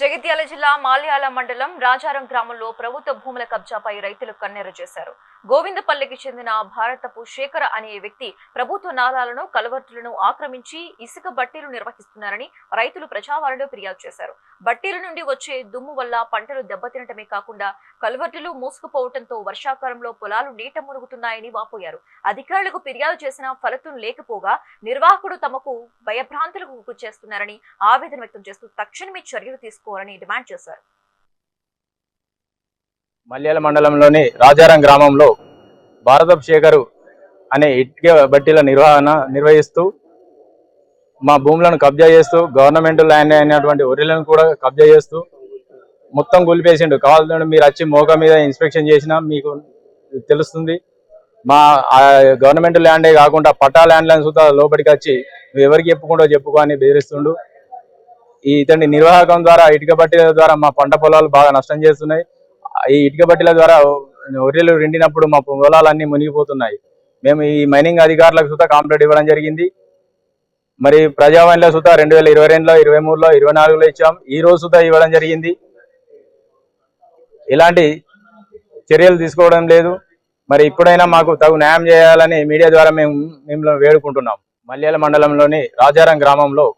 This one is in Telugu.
జగిత్యాల జిల్లా మాల్యాల మండలం రాజారం గ్రామంలో ప్రభుత్వ భూముల కబ్జాపై రైతులు కన్నెర చేశారు. గోవిందపల్లికి చెందిన భారతపు శేఖర్ అనే వ్యక్తి ప్రభుత్వ నాలాలను కలవర్తులను ఆక్రమించి ఇసుక బట్టీలు నిర్వహిస్తున్నారని రైతులు ప్రజావారిలో ఫిర్యాదు చేశారు. బట్టీల నుండి వచ్చే దుమ్ము వల్ల పంటలు దెబ్బతినటమే కాకుండా కల్వర్టులు మూసుకుపోవడంతో వర్షాకాలంలో పొలాలు నీట మునుగుతున్నాయని వాపోయారు. అధికారులకు ఫిర్యాదు చేసిన ఫలితం లేకపోగా నిర్వాహకుడు తమకు భయభ్రాంతులకు గురి చేస్తున్నారని ఆవేదన వ్యక్తం చేస్తూ తక్షణమే చర్యలు తీసుకోవాలని డిమాండ్ చేశారు. మల్యాల మండలంలోని రాజారం గ్రామంలో భారత శేఖరు అనే ఇటుక బట్టీల నిర్వహణ నిర్వహిస్తూ మా భూములను కబ్జా చేస్తూ గవర్నమెంట్ ల్యాండ్ అయినటువంటి ఒరిలను కూడా కబ్జా చేస్తూ మొత్తం కూలిపేసిండు కావాలంటే మీరు వచ్చి మోక మీద ఇన్స్పెక్షన్ చేసినా మీకు తెలుస్తుంది. మా గవర్నమెంట్ ల్యాండే కాకుండా పట్టా ల్యాండ్లను సుతా లోపలికి వచ్చి నువ్వు ఎవరికి చెప్పుకుంటో చెప్పుకో అని బెదిరిస్తుండు. ఈ ఇతని నిర్వాహకం ద్వారా ఇటుక బట్టీల ద్వారా మా పంట పొలాలు బాగా నష్టం చేస్తున్నాయి. ఈ ఇటుక బట్టీల ద్వారా ఒర్రెలు రెండినప్పుడు మా పొలాలన్నీ మునిగిపోతున్నాయి. మేము ఈ మైనింగ్ అధికారులకు సుతా కాంప్లైంట్ ఇవ్వడం జరిగింది. మరి ప్రజావాణిలో సుతా రెండు వేల ఇరవై రెండులో ఇరవై మూడులో ఇరవై నాలుగులో ఇచ్చాం. ఈ రోజు సుతా ఇవ్వడం జరిగింది. ఇలాంటి చర్యలు తీసుకోవడం లేదు. మరి ఇప్పుడైనా మాకు తగు న్యాయం చేయాలని మీడియా ద్వారా మేము మిమ్మల్ని వేడుకుంటున్నాం. మల్యాల మండలంలోని రాజారం గ్రామంలో